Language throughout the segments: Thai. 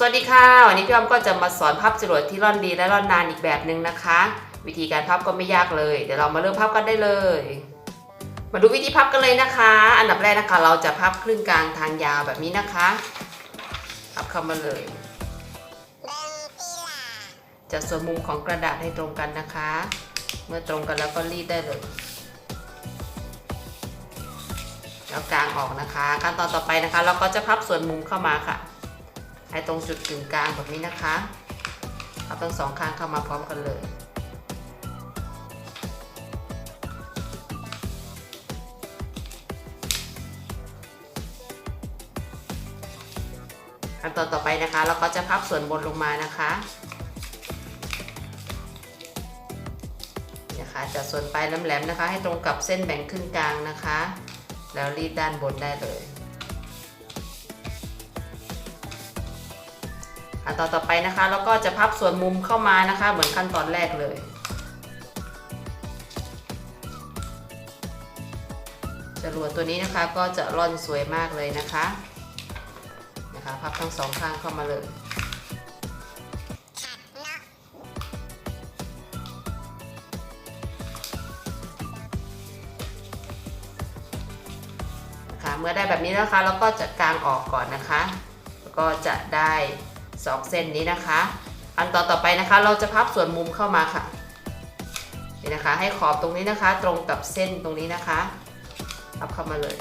สวัสดีค่ะ วันนี้พี่อ้อมก็จะมาสอนพับจรวดที่ร่อนดีและร่อนนานอีกแบบหนึ่งนะคะ วิธีการพับก็ไม่ยากเลย เดี๋ยวเรามาเริ่มพับกันได้เลย มาดูวิธีพับกันเลยนะคะ อันดับแรกนะคะ เราจะพับครึ่งกลางทางยาวแบบนี้นะคะ พับเข้ามาเลย จัดส่วนมุมของกระดาษให้ตรงกันนะคะ เมื่อตรงกันแล้วก็รีดได้เลยแล้วกางออกนะคะ ขั้นตอนต่อไปนะคะ เราก็จะพับส่วนมุมเข้ามาค่ะ ให้ตรงจุดกึ่งกลางแบบนี้นะคะ เอาทั้งสองข้างเข้ามาพร้อมกันเลยขั้นตอนต่อไปนะคะเราก็จะพับส่วนบนลงมานะคะนะคะจัดส่วนปลายแหลมๆนะคะ ให้ตรงกับเส้นแบ่งครึ่งกลางนะคะ แล้วรีดด้านบนได้เลย ขั้นตอนต่อไปนะคะเราก็จะพับส่วนมุมเข้ามานะคะ เหมือนขั้นตอนแรกเลยจรวดตัวนี้นะคะก็จะร่อนสวยมากเลยนะคะนะคะพับทั้งสองข้างเข้ามาเลยค่ะเมื่อได้แบบนี้นะคะเราก็จะกางออกก่อนนะคะ แล้วก็จะได้ สองเส้นนี้นะคะ อันต่อต่อไปนะคะ เราจะพับส่วนมุมเข้ามาค่ะนี่นะคะ ให้ขอบตรงนี้นะคะ ตรงกับเส้นตรงนี้นะคะพับเข้ามาเลย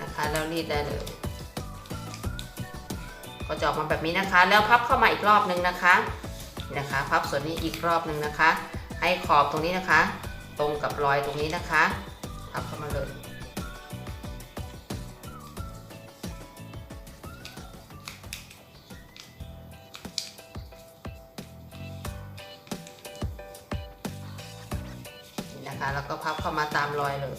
นะคะแล้วรีดได้เลย ก็จะออกมาแบบนี้นะคะ แล้วพับเข้ามาอีกรอบนึงนะคะนะคะ พับส่วนนี้อีกรอบหนึ่งนะคะ ให้ขอบตรงนี้นะคะ ตรงกับรอยตรงนี้นะคะพับเข้ามาเลย แล้วก็พับเข้ามาตามรอยเลย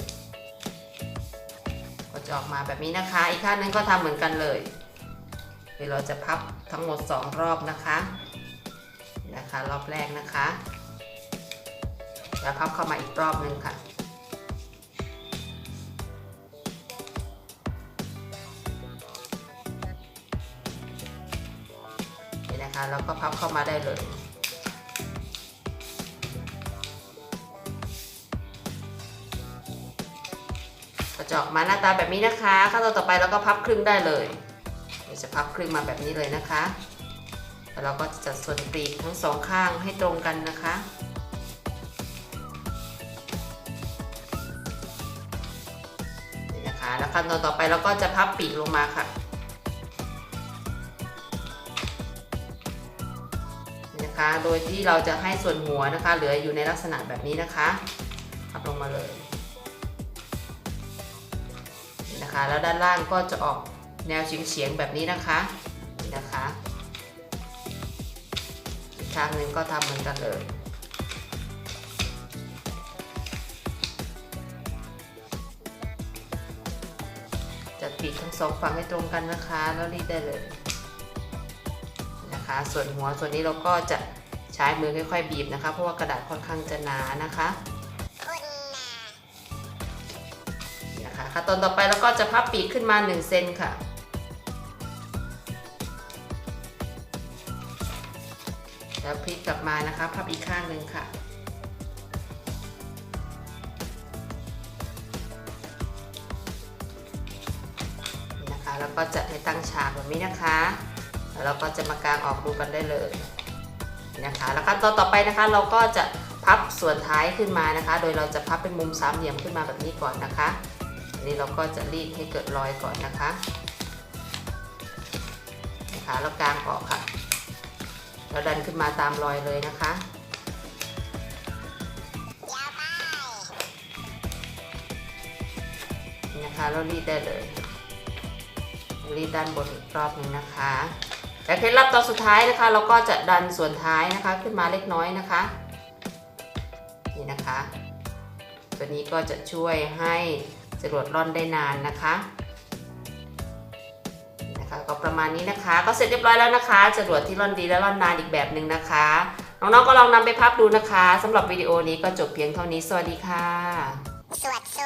ก็จะออกมาแบบนี้นะคะ อีกข้างหนึงก็ทำเหมือนกันเลยเดี๋ยวเราจะพับทั้งหมด 2 รอบนะคะนะคะรอบแรกนะคะแล้วพับเข้ามาอีกรอบนึงค่ะนี่นะคะแล้วก็พับเข้ามาได้เลย ก็จะออกมาหน้าตาแบบนี้นะคะขั้นตอนต่อไปเราก็พับครึ่งได้เลยเดี๋ยวจะพับครึ่งมาแบบนี้เลยนะคะ แล้วเราก็จะจัดส่วนปีกทั้งสองข้างให้ตรงกันนะคะนี่นะคะแล้วขั้นตอนต่อไปเราก็จะพับปีกลงมาค่ะนี่นะคะโดยที่เราจะให้ส่วนหัวนะคะ เหลืออยู่ในลักษณะแบบนี้นะคะพับลงมาเลย นี่ะคะ แล้วด้านล่างก็จะออกแนวเฉียงๆแบบนี้นะคะนี่นะคะอีกทางหนึ่งก็ทำเหมือนกันเลยจัดปีกทั้งสองฝั่งให้ตรงกันนะคะ แล้วรีดได้เลยนะคะ ส่วนหัวส่วนนี้เราก็จะใช้มือค่อยๆบีบนะคะ เพราะว่ากระดาษค่อนข้างจะหนานะคะ นี่ะคะ ตอนต่อไปเราก็จะพับปีกขึ้นมา1เซนค่ะ แล้วพลิกกลับมานะคะ พับอีกข้างหนึ่งค่ะนะคะแล้วก็จะให้ตั้งฉากแบบนี้นะคะ แล้วเราก็จะมากางออกดูกันได้เลยนะคะ แล้วขั้นตอนต่อไปนะคะเราก็จะพับส่วนท้ายขึ้นมานะคะ โดยเราจะพับเป็นมุมสามเหลี่ยมขึ้นมาแบบนี้ก่อนนะคะ นี้เราก็จะรีดให้เกิดรอยก่อนนะคะนะคะแล้วกางออกค่ะแล้วดันขึ้นมาตามรอยเลยนะคะนี่นะคะแล้วรีดได้เลยรีดด้านบนอีกรอบหนึ่งนะคะแต่เคล็ดลับตอนสุดท้ายนะคะ เราก็จะดันส่วนท้ายนะคะขึ้นมาเล็กน้อยนะคะนี่นะคะ ตัวนี้ก็จะช่วยให้ จรวดร่อนได้นานนะคะนะคะก็ประมาณนี้นะคะ ก็เสร็จเรียบร้อยแล้วนะคะจรวดที่ร่อนดีและร่อนนานอีกแบบหนึ่งนะคะน้องๆก็ลองนำไปพับดูนะคะสำหรับวิดีโอนี้ก็จบเพียงเท่านี้สวัสดีค่ะสวัสดี